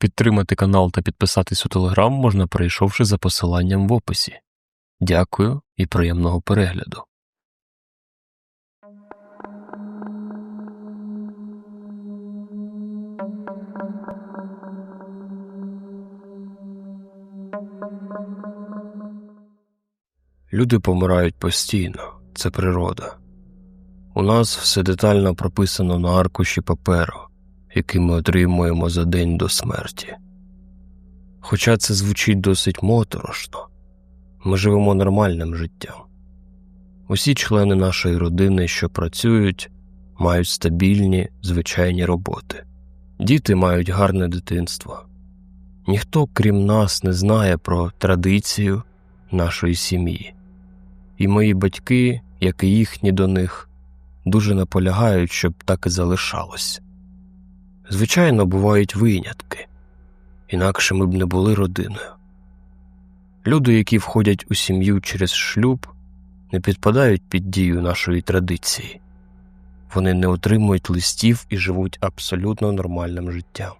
Підтримати канал та підписатись у телеграм можна, перейшовши за посиланням в описі. Дякую і приємного перегляду. Люди помирають постійно, це природа. У нас все детально прописано на аркуші паперу, який ми отримуємо за день до смерті. Хоча це звучить досить моторошно, ми живемо нормальним життям. Усі члени нашої родини, що працюють, мають стабільні, звичайні роботи, діти мають гарне дитинство. Ніхто, крім нас, не знає про традицію нашої сім'ї, і мої батьки, як і їхні до них, дуже наполягають, щоб так і залишалось. Звичайно, бувають винятки, інакше ми б не були родиною. Люди, які входять у сім'ю через шлюб, не підпадають під дію нашої традиції, вони не отримують листів і живуть абсолютно нормальним життям,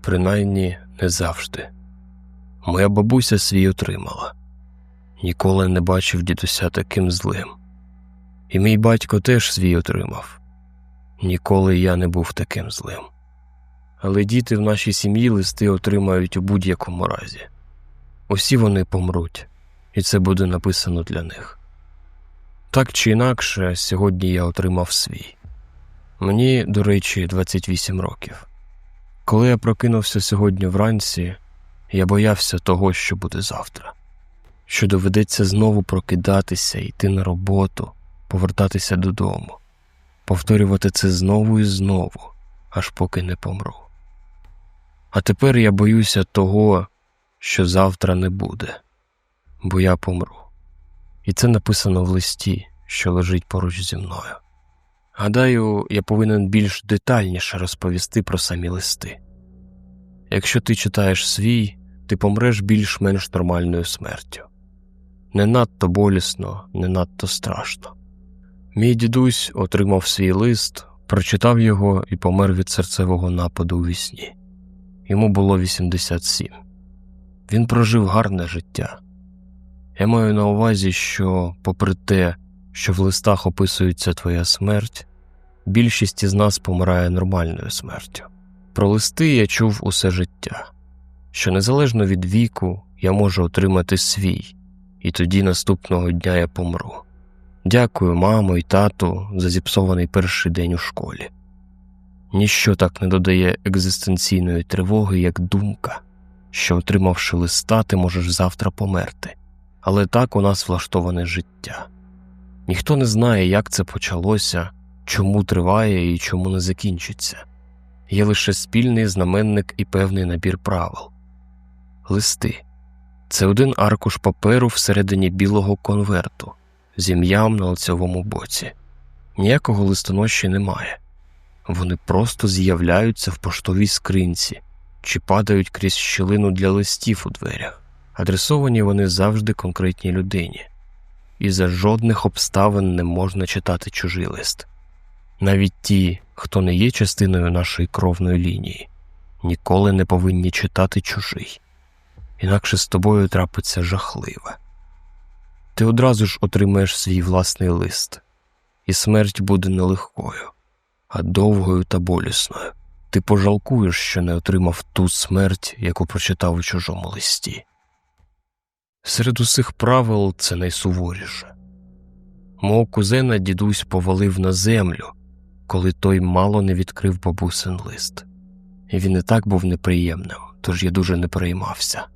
принаймні не завжди. Моя бабуся свій отримала, ніколи не бачив дідуся таким злим. І мій батько теж свій отримав. Ніколи я не був таким злим. Але діти в нашій сім'ї листи отримають у будь-якому разі. Усі вони помруть, і це буде написано для них. Так чи інакше, сьогодні я отримав свій. Мені, до речі, 28 років. Коли я прокинувся сьогодні вранці, я боявся того, що буде завтра, що доведеться знову прокидатися, йти на роботу повертатися додому, повторювати це знову і знову, аж поки не помру. А тепер я боюся того, що завтра не буде, бо я помру. І це написано в листі, що лежить поруч зі мною. Гадаю, я повинен більш детальніше розповісти про самі листи. Якщо ти читаєш свій, ти помреш більш-менш нормальною смертю. Не надто болісно, не надто страшно. Мій дідусь отримав свій лист, прочитав його і помер від серцевого нападу у вісні. Йому було 87. Він прожив гарне життя. Я маю на увазі, що, попри те, що в листах описується твоя смерть, більшість із нас помирає нормальною смертю. Про листи я чув усе життя, що незалежно від віку я можу отримати свій, і тоді наступного дня я помру. Дякую, мамо і тату, за зіпсований перший день у школі. Ніщо так не додає екзистенційної тривоги, як думка, що, отримавши листа, ти можеш завтра померти, але так у нас влаштоване життя. Ніхто не знає, як це почалося, чому триває і чому не закінчиться. Є лише спільний знаменник і певний набір правил. Листи це один аркуш паперу всередині білого конверту з ім'ям на лицевому боці. Ніякого листоноші немає. Вони просто з'являються в поштовій скринці чи падають крізь щілину для листів у дверях. Адресовані вони завжди конкретній людині, і за жодних обставин не можна читати чужий лист. Навіть ті, хто не є частиною нашої кровної лінії, ніколи не повинні читати чужий, інакше з тобою трапиться жахливе ти одразу ж отримаєш свій власний лист, і смерть буде не легкою, а довгою та болісною. Ти пожалкуєш, що не отримав ту смерть, яку прочитав у чужому листі. Серед усіх правил це найсуворіше. Мого кузена дідусь повалив на землю, коли той мало не відкрив бабусин лист, і він і так був неприємним, тож я дуже не переймався.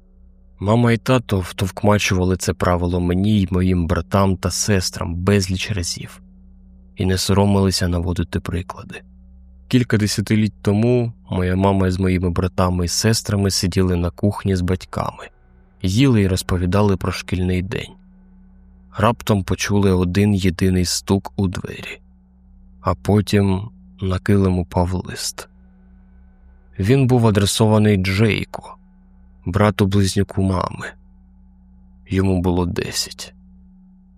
Мама і тато втовкмачували це правило мені й моїм братам та сестрам безліч разів і не соромилися наводити приклади. Кілька десятиліть тому моя мама з моїми братами і сестрами сиділи на кухні з батьками, їли і розповідали про шкільний день. Раптом почули один єдиний стук у двері, а потім на килим упав лист. Він був адресований Джейку брату близнюку мами. Йому було десять.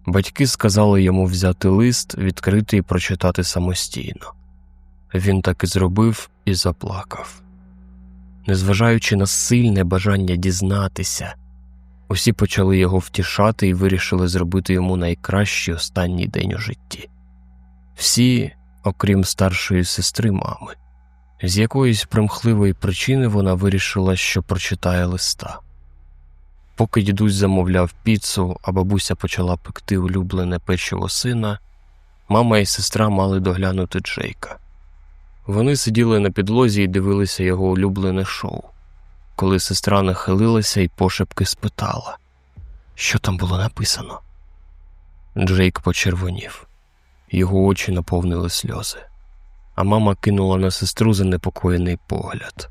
Батьки сказали йому взяти лист, відкрити і прочитати самостійно. Він так і зробив і заплакав. незважаючи на сильне бажання дізнатися, усі почали його втішати і вирішили зробити йому найкращий останній день у житті. Всі, окрім старшої сестри мами, з якоїсь примхливої причини вона вирішила, що прочитає листа. Поки дідусь замовляв піцу, а бабуся почала пекти улюблене печиво сина, мама і сестра мали доглянути Джейка. Вони сиділи на підлозі і дивилися його улюблене шоу, коли сестра нахилилася і пошепки спитала, що там було написано. Джейк почервонів, його очі наповнили сльози, а мама кинула на сестру занепокоєний погляд.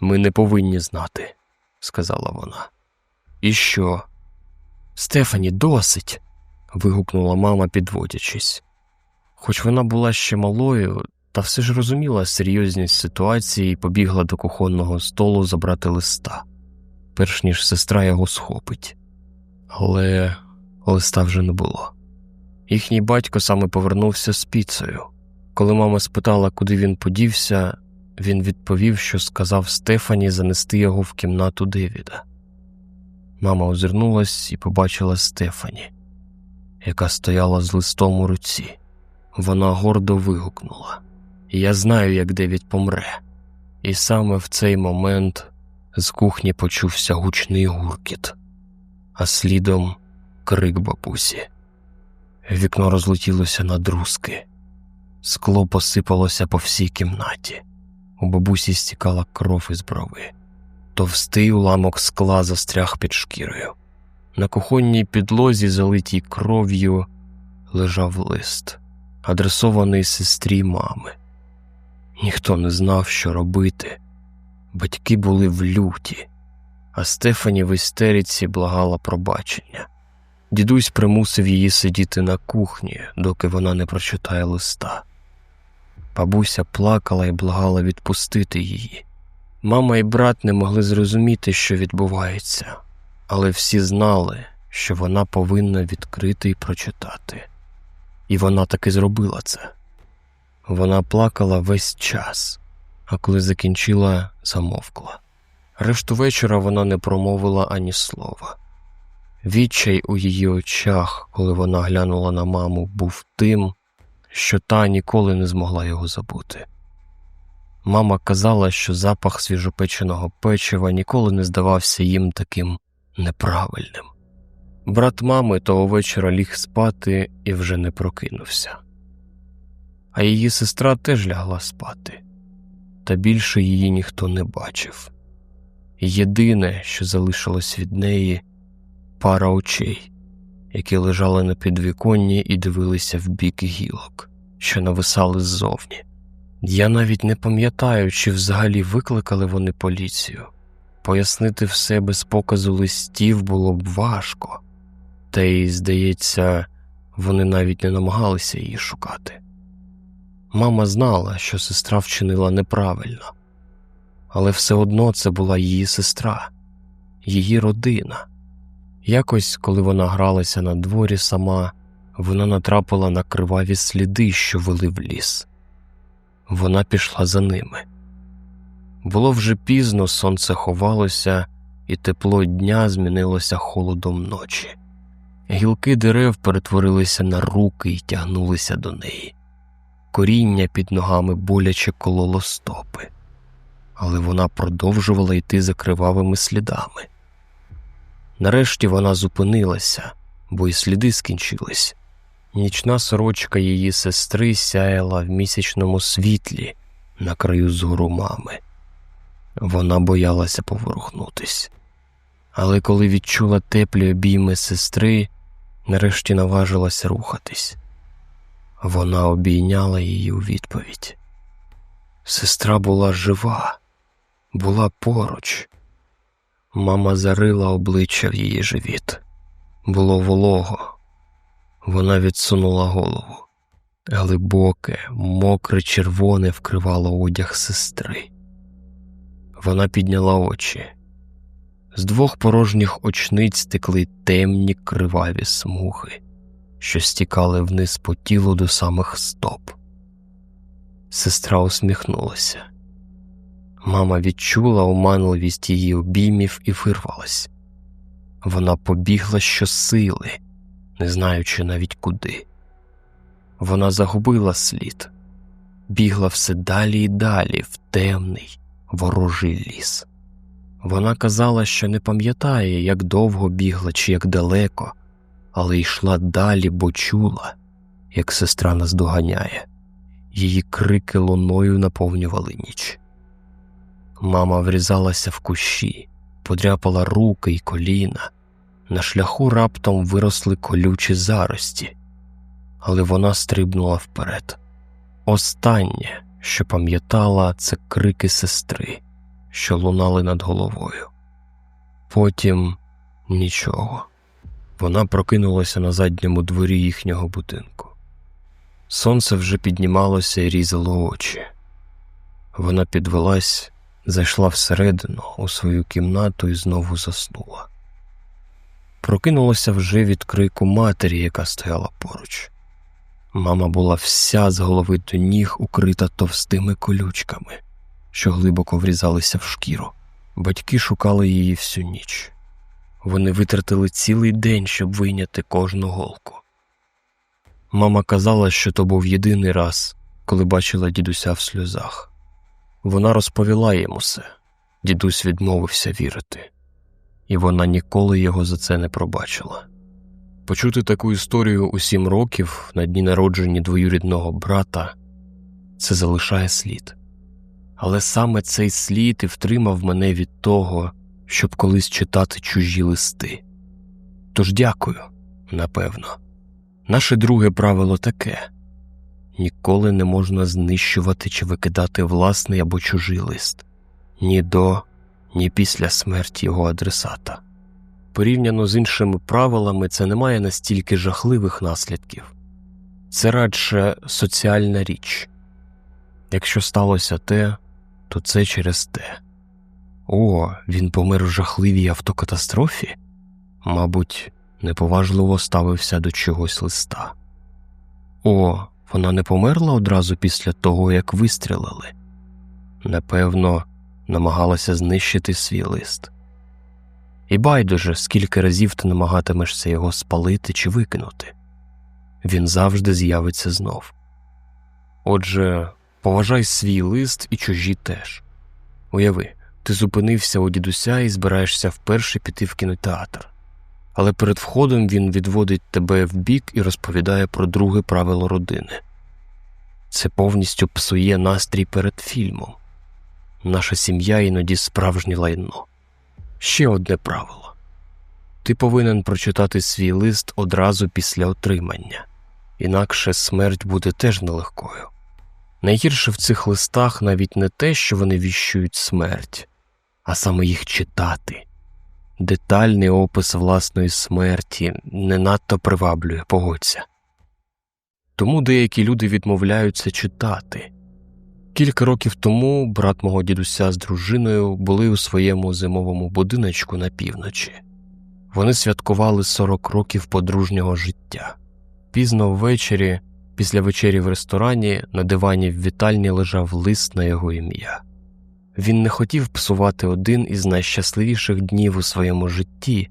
Ми не повинні знати, сказала вона. І що? Стефані, досить. вигукнула мама, підводячись. Хоч вона була ще малою, та все ж розуміла серйозність ситуації і побігла до кухонного столу забрати листа, перш ніж сестра його схопить. Але листа вже не було. Їхній батько саме повернувся з піцею. Коли мама спитала, куди він подівся, він відповів, що сказав Стефані занести його в кімнату Девіда. Мама озирнулась і побачила Стефані, яка стояла з листом у руці. Вона гордо вигукнула Я знаю, як Девід помре. І саме в цей момент з кухні почувся гучний гуркіт, а слідом крик бабусі. Вікно розлетілося на друзки, скло посипалося по всій кімнаті. У бабусі стікала кров із брови. Товстий уламок скла застряг під шкірою. На кухонній підлозі, залитій кров'ю, лежав лист, адресований сестрі мами. Ніхто не знав, що робити. Батьки були в люті, а Стефані в істериці благала пробачення. Дідусь примусив її сидіти на кухні, доки вона не прочитає листа. Бабуся плакала і благала відпустити її. Мама і брат не могли зрозуміти, що відбувається, але всі знали, що вона повинна відкрити і прочитати. І вона таки зробила це. Вона плакала весь час, а коли закінчила, замовкла. Решту вечора вона не промовила ані слова. Відчай у її очах, коли вона глянула на маму, був тим, що та ніколи не змогла його забути. Мама казала, що запах свіжопеченого печива ніколи не здавався їм таким неправильним. Брат мами того вечора ліг спати і вже не прокинувся, а її сестра теж лягла спати, та більше її ніхто не бачив. Єдине, що залишилось від неї, пара очей, які лежали на підвіконні і дивилися в бік гілок, що нависали ззовні. Я навіть не пам'ятаю, чи взагалі викликали вони поліцію. Пояснити все без показу листів було б важко, та й, здається, вони навіть не намагалися її шукати. Мама знала, що сестра вчинила неправильно, але все одно це була її сестра, її родина. Якось, коли вона гралася на дворі сама, вона натрапила на криваві сліди, що вели в ліс. Вона пішла за ними. Було вже пізно, сонце ховалося, і тепло дня змінилося холодом ночі. Гілки дерев перетворилися на руки і тягнулися до неї. Коріння під ногами боляче кололо стопи, але вона продовжувала йти за кривавими слідами. Нарешті вона зупинилася, бо й сліди скінчились. Нічна сорочка її сестри сяяла в місячному світлі на краю зору мами. Вона боялася поворухнутись, але коли відчула теплі обійми сестри, нарешті наважилася рухатись. Вона обійняла її у відповідь. Сестра була жива, була поруч. Мама зарила обличчя в її живіт. Було волого. Вона відсунула голову. Глибоке, мокре червоне вкривало одяг сестри. Вона підняла очі. З двох порожніх очниць текли темні криваві смуги, що стікали вниз по тілу до самих стоп. Сестра усміхнулася. Мама відчула оманливість її обіймів і вирвалась. Вона побігла щосили, не знаючи навіть куди. Вона загубила слід, бігла все далі і далі в темний ворожий ліс. Вона казала, що не пам'ятає, як довго бігла чи як далеко, але йшла далі, бо чула, як сестра наздоганяє. Її крики луною наповнювали ніч. Мама врізалася в кущі, подряпала руки й коліна. На шляху раптом виросли колючі зарості, але вона стрибнула вперед. Останнє, що пам'ятала, це крики сестри, що лунали над головою. Потім нічого. Вона прокинулася на задньому дворі їхнього будинку. Сонце вже піднімалося і різало очі. Вона підвелась, зайшла всередину у свою кімнату і знову заснула. Прокинулася вже від крику матері, яка стояла поруч. Мама була вся з голови до ніг укрита товстими колючками, що глибоко врізалися в шкіру. Батьки шукали її всю ніч. Вони витратили цілий день, щоб вийняти кожну голку. Мама казала, що то був єдиний раз, коли бачила дідуся в сльозах. Вона розповіла йому все. Дідусь відмовився вірити, і вона ніколи його за це не пробачила. Почути таку історію у сім років на дні народження двоюрідного брата це залишає слід. Але саме цей слід і втримав мене від того, щоб колись читати чужі листи. Тож дякую, напевно. Наше друге правило таке ніколи не можна знищувати чи викидати власний або чужий лист ні до, ні після смерті його адресата. Порівняно з іншими правилами, це не має настільки жахливих наслідків, це радше соціальна річ. Якщо сталося те, то це через те. О, він помер в жахливій автокатастрофі? Мабуть, неповажливо ставився до чогось листа. О, вона не померла одразу після того, як вистрілили. Напевно, намагалася знищити свій лист. І байдуже, скільки разів ти намагатимешся його спалити чи викинути, він завжди з'явиться знов. Отже, поважай свій лист і чужі теж. Уяви, ти зупинився у дідуся і збираєшся вперше піти в кінотеатр, але перед входом він відводить тебе в бік і розповідає про друге правило родини. Це повністю псує настрій перед фільмом. Наша сім'я іноді справжнє лайно. Ще одне правило ти повинен прочитати свій лист одразу після отримання, інакше смерть буде теж нелегкою. Найгірше в цих листах навіть не те, що вони віщують смерть, а саме їх читати. Детальний опис власної смерті не надто приваблює, погодься. Тому деякі люди відмовляються читати. Кілька років тому брат мого дідуся з дружиною були у своєму зимовому будиночку на півночі. Вони святкували 40 років подружнього життя. Пізно ввечері, після вечері в ресторані, на дивані в вітальні лежав лист на його ім'я. Він не хотів псувати один із найщасливіших днів у своєму житті,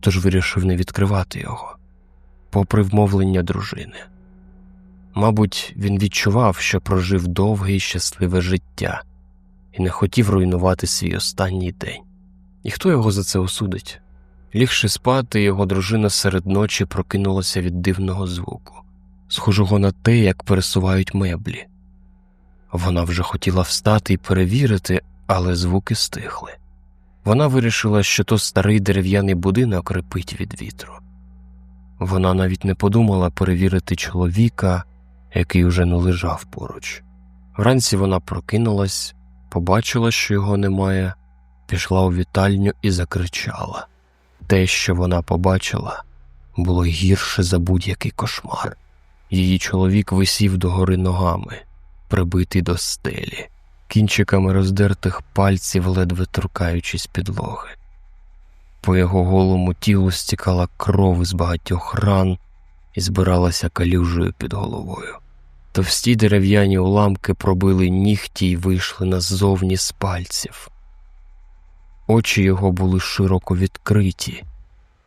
тож вирішив не відкривати його, попри вмовлення дружини. Мабуть, він відчував, що прожив довге і щасливе життя і не хотів руйнувати свій останній день. І хто його за це осудить? Лігши спати, його дружина серед ночі прокинулася від дивного звуку, схожого на те, як пересувають меблі. Вона вже хотіла встати і перевірити, але звуки стихли. Вона вирішила, що то старий дерев'яний будинок репить від вітру. Вона навіть не подумала перевірити чоловіка який уже не лежав поруч. Вранці вона прокинулась, побачила, що його немає, пішла у вітальню і закричала. Те, що вона побачила, було гірше за будь-який кошмар. Її чоловік висів догори ногами, прибитий до стелі, кінчиками роздертих пальців, ледве торкаючись підлоги. По його голому тілу стікала кров із багатьох ран і збиралася калюжею під головою. Товсті дерев'яні уламки пробили нігті й вийшли назовні з пальців. Очі його були широко відкриті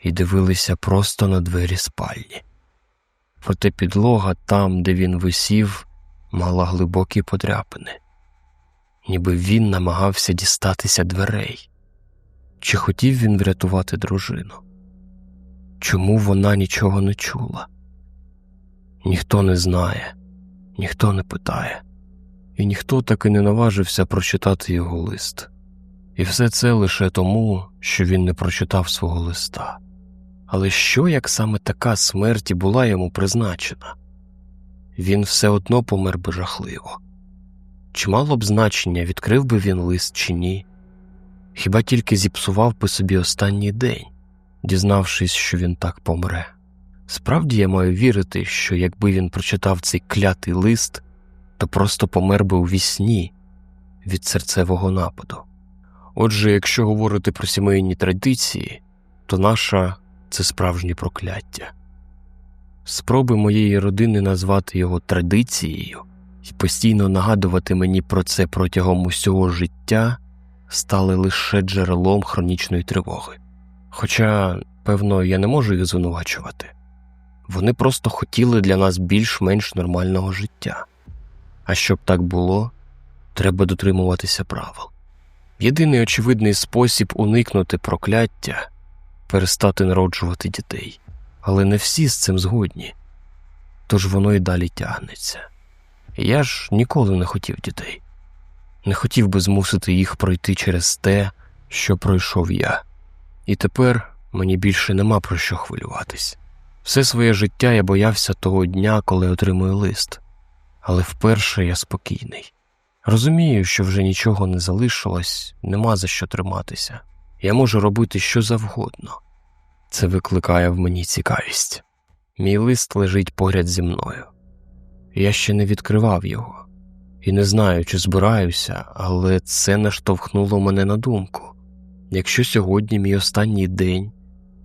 і дивилися просто на двері спальні. Проте підлога там, де він висів, мала глибокі подряпини, ніби він намагався дістатися дверей. Чи хотів він врятувати дружину? Чому вона нічого не чула? Ніхто не знає, ніхто не питає, і ніхто таки не наважився прочитати його лист. І все це лише тому, що він не прочитав свого листа. Але що як саме така смерть була йому призначена? Він все одно помер би жахливо. Чи мало б значення, відкрив би він лист чи ні? Хіба тільки зіпсував би собі останній день, дізнавшись, що він так помре? Справді я маю вірити, що якби він прочитав цей клятий лист, то просто помер би у вісні від серцевого нападу. Отже, якщо говорити про сімейні традиції, то наша це справжнє прокляття. Спроби моєї родини назвати його традицією і постійно нагадувати мені про це протягом усього життя стали лише джерелом хронічної тривоги. Хоча, певно, я не можу їх звинувачувати вони просто хотіли для нас більш-менш нормального життя. А щоб так було, треба дотримуватися правил. Єдиний очевидний спосіб уникнути прокляття перестати народжувати дітей, але не всі з цим згодні, тож воно й далі тягнеться. Я ж ніколи не хотів дітей, не хотів би змусити їх пройти через те, що пройшов я, і тепер мені більше нема про що хвилюватись. Все своє життя я боявся того дня, коли отримую лист, але вперше я спокійний. Розумію, що вже нічого не залишилось, нема за що триматися. Я можу робити що завгодно. Це викликає в мені цікавість. Мій лист лежить поряд зі мною. Я ще не відкривав його і не знаю, чи збираюся, але це наштовхнуло мене на думку. Якщо сьогодні мій останній день,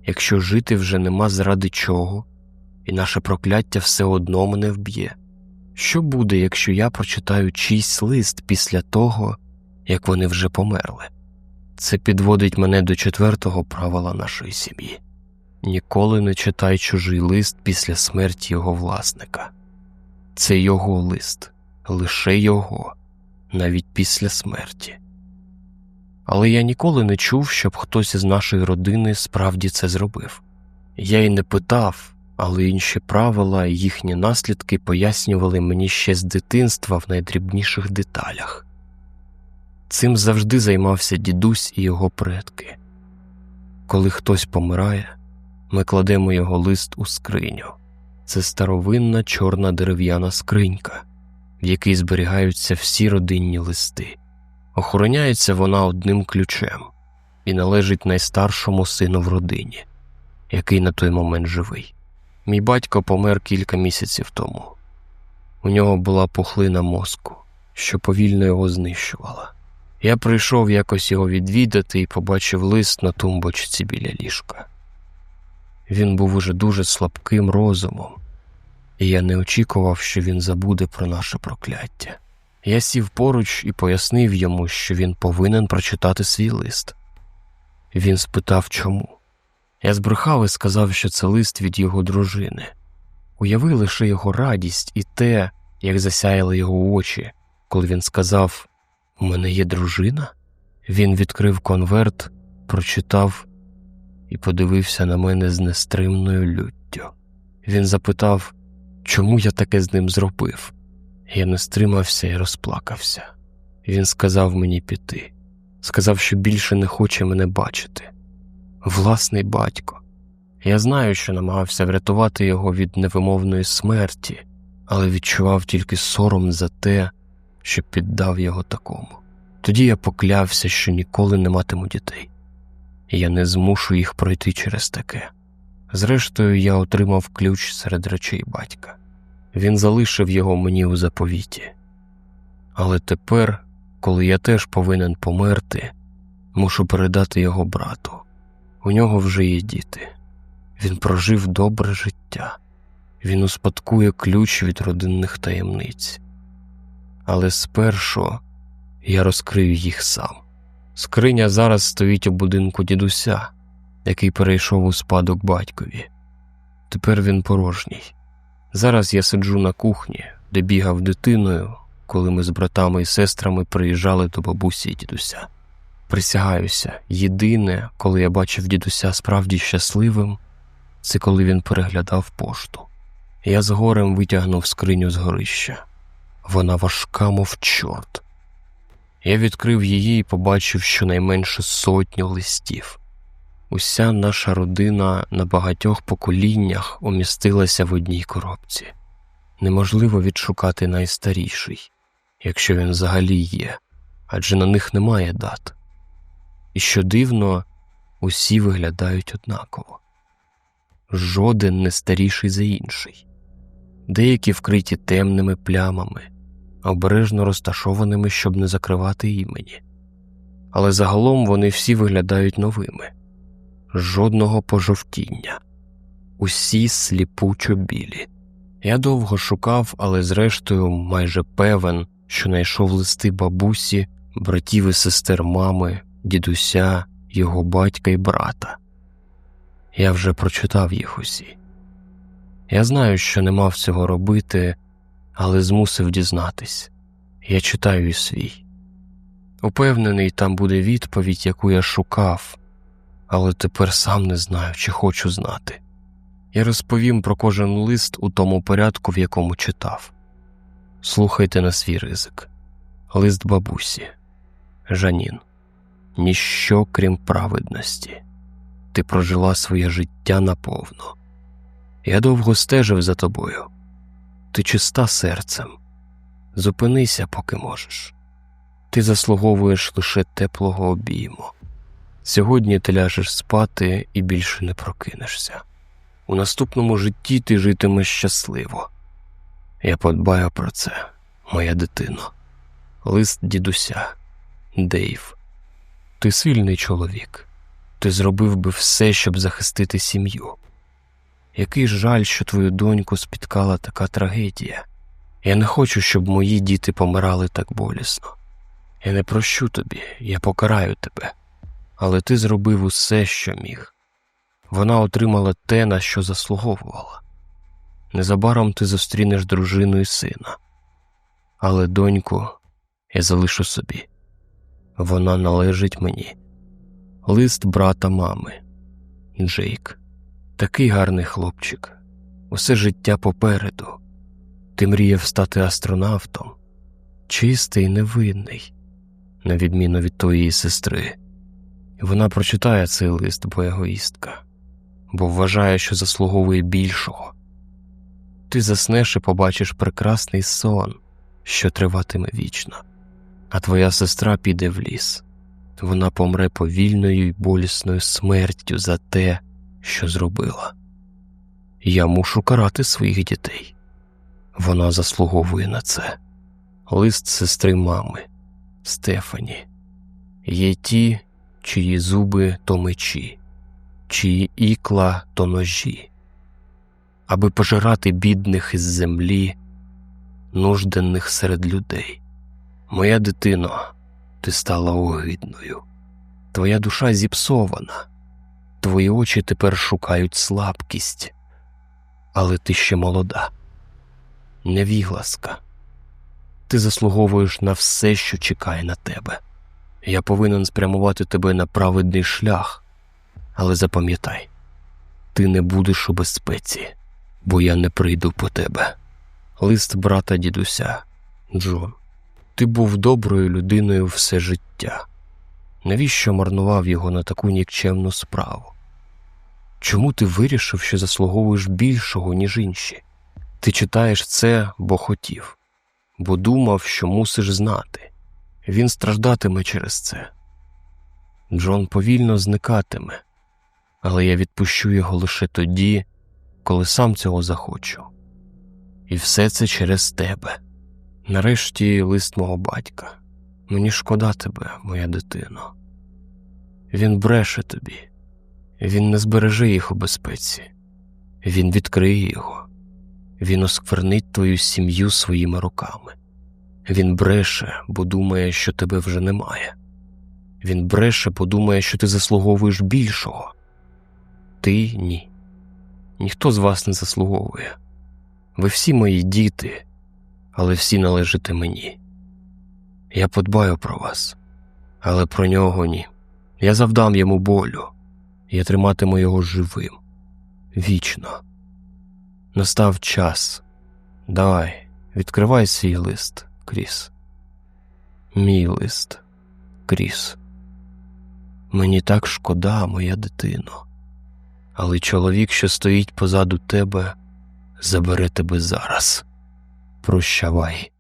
якщо жити вже нема заради чого, і наше прокляття все одно мене вб'є. Що буде, якщо я прочитаю чийсь лист після того, як вони вже померли? Це підводить мене до четвертого правила нашої сім'ї ніколи не читай чужий лист після смерті його власника. Це його лист, лише його, навіть після смерті. Але я ніколи не чув, щоб хтось із нашої родини справді це зробив. Я й не питав, але інші правила і їхні наслідки пояснювали мені ще з дитинства в найдрібніших деталях. Цим завжди займався дідусь і його предки. Коли хтось помирає, ми кладемо його лист у скриню. Це старовинна чорна дерев'яна скринька, в якій зберігаються всі родинні листи. Охороняється вона одним ключем і належить найстаршому сину в родині, який на той момент живий. Мій батько помер кілька місяців тому. У нього була пухлина мозку, що повільно його знищувала. Я прийшов якось його відвідати і побачив лист на тумбочці біля ліжка. Він був уже дуже слабким розумом, і я не очікував, що він забуде про наше прокляття. Я сів поруч і пояснив йому, що він повинен прочитати свій лист. Він спитав, чому. Я збрехав і сказав, що це лист від його дружини. Уяви лише його радість і те, як засяяли його очі, коли він сказав: У мене є дружина. Він відкрив конверт, прочитав і подивився на мене з нестримною люттю. Він запитав, чому я таке з ним зробив. Я не стримався і розплакався. Він сказав мені піти, сказав, що більше не хоче мене бачити. Власний батько. Я знаю, що намагався врятувати його від невимовної смерті, але відчував тільки сором за те, що піддав його такому. Тоді я поклявся, що ніколи не матиму дітей, і я не змушу їх пройти через таке. Зрештою, я отримав ключ серед речей батька. Він залишив його мені у заповіті. Але тепер, коли я теж повинен померти, мушу передати його брату. У нього вже є діти. Він прожив добре життя. він успадкує ключ від родинних таємниць. Але спершу я розкрив їх сам. Скриня зараз стоїть у будинку дідуся, який перейшов у спадок батькові. Тепер він порожній. Зараз я сиджу на кухні, де бігав дитиною, коли ми з братами і сестрами приїжджали до бабусі і дідуся. Присягаюся, єдине, коли я бачив дідуся справді щасливим, це коли він переглядав пошту. Я з горем витягнув скриню з горища. Вона важка, мов чорт. Я відкрив її і побачив щонайменше сотню листів. Уся наша родина на багатьох поколіннях умістилася в одній коробці. Неможливо відшукати найстаріший, якщо він взагалі є, адже на них немає дат. І що дивно, усі виглядають однаково. Жоден не старіший за інший, деякі вкриті темними плямами, обережно розташованими, щоб не закривати імені. Але загалом вони всі виглядають новими, жодного пожовтіння, усі сліпучо білі. Я довго шукав, але зрештою майже певен, що знайшов листи бабусі, братів і сестер мами, дідуся, його батька і брата. Я вже прочитав їх усі. Я знаю, що не мав цього робити, але змусив дізнатись. Я читаю і свій. Упевнений, там буде відповідь, яку я шукав, але тепер сам не знаю, чи хочу знати. Я розповім про кожен лист у тому порядку, в якому читав. Слухайте на свій ризик. Лист бабусі, Жанін. Ніщо крім праведності. Ти прожила своє життя наповно. Я довго стежив за тобою. Ти чиста серцем. Зупинися, поки можеш. Ти заслуговуєш лише теплого обійму. Сьогодні ти ляжеш спати і більше не прокинешся. У наступному житті ти житимеш щасливо. Я подбаю про це, моя дитино. Лист дідуся, Дейв. Ти сильний чоловік. Ти зробив би все, щоб захистити сім'ю. Який жаль, що твою доньку спіткала така трагедія. Я не хочу, щоб мої діти помирали так болісно. Я не прощу тобі, я покараю тебе, але ти зробив усе, що міг. Вона отримала те, на що заслуговувала. Незабаром ти зустрінеш дружину і сина, але доньку я залишу собі. Вона належить мені. Лист брата мами Джейк. Такий гарний хлопчик. Усе життя попереду. Ти мріяв стати астронавтом, чистий, невинний, на відміну від твоєї сестри. Вона прочитає цей лист, бо егоїстка, бо вважає, що заслуговує більшого. Ти заснеш і побачиш прекрасний сон, що триватиме вічно, а твоя сестра піде в ліс. Вона помре повільною й болісною смертю за те, що зробила. Я мушу карати своїх дітей. Вона заслуговує на це. Лист сестри мами Стефані. Є ті, чиї зуби то мечі, чиї ікла то ножі, аби пожирати бідних із землі, нужденних серед людей. Моя дитино, ти стала огидною, твоя душа зіпсована, твої очі тепер шукають слабкість, але ти ще молода, невігласка. Ти заслуговуєш на все, що чекає на тебе. Я повинен спрямувати тебе на праведний шлях, але запам'ятай, ти не будеш у безпеці, бо я не прийду по тебе. Лист брата дідуся, Джон. Ти був доброю людиною все життя. Навіщо марнував його на таку нікчемну справу? Чому ти вирішив, що заслуговуєш більшого, ніж інші? Ти читаєш це, бо хотів, бо думав, що мусиш знати. Він страждатиме через це. Джон повільно зникатиме, але я відпущу його лише тоді, коли сам цього захочу. І все це через тебе. Нарешті лист мого батька. Мені шкода тебе, моя дитино. Він бреше тобі, він не збереже їх у безпеці, він відкриє його. Він осквернить твою сім'ю своїми руками. Він бреше, бо думає, що тебе вже немає. Він бреше, бо думає, що ти заслуговуєш більшого. Ти ні. Ніхто з вас не заслуговує. Ви всі мої діти, але всі належите мені. Я подбаю про вас, але про нього ні. Я завдам йому болю, я триматиму його живим, вічно. Настав час. Давай, відкривай свій лист, Кріс. Мій лист, Кріс. Мені так шкода, моя дитино, але чоловік, що стоїть позаду тебе, забере тебе зараз. Прощавай.